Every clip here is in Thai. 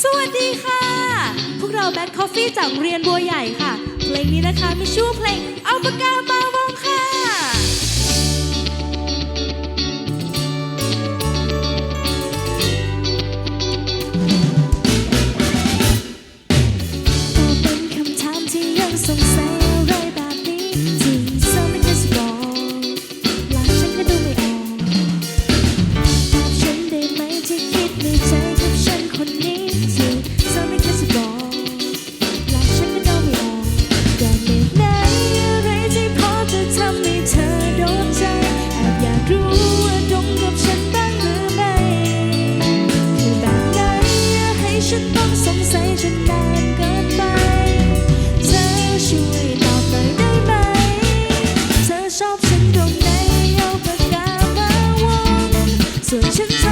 สวัสดีค่ะ พวกเราแบทคอฟฟี่จากเรียนบัวใหญ่ค่ะ เพลงนี้นะคะมีชื่อเพลงเอาปากกามาวงค่ะต่อเป็นคำถามที่ยังสงสัย ใส่นเธอช่วยตอบหน่อยได้ไหม เธอชอบฉันตรงไหนเอาปกกามาวงส่วนฉัน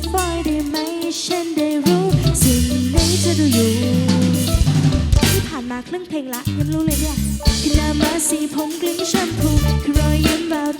บปล่อยได้ไหมฉันได้รู้สิ่งไหนจะดูอยู่ ที่ผ่านมาครึ่งเพลงละยังรู้เลยเนี่ยคือน้ามาสีผมกลิ้งแชมพูคือรอยยิ้มแบบ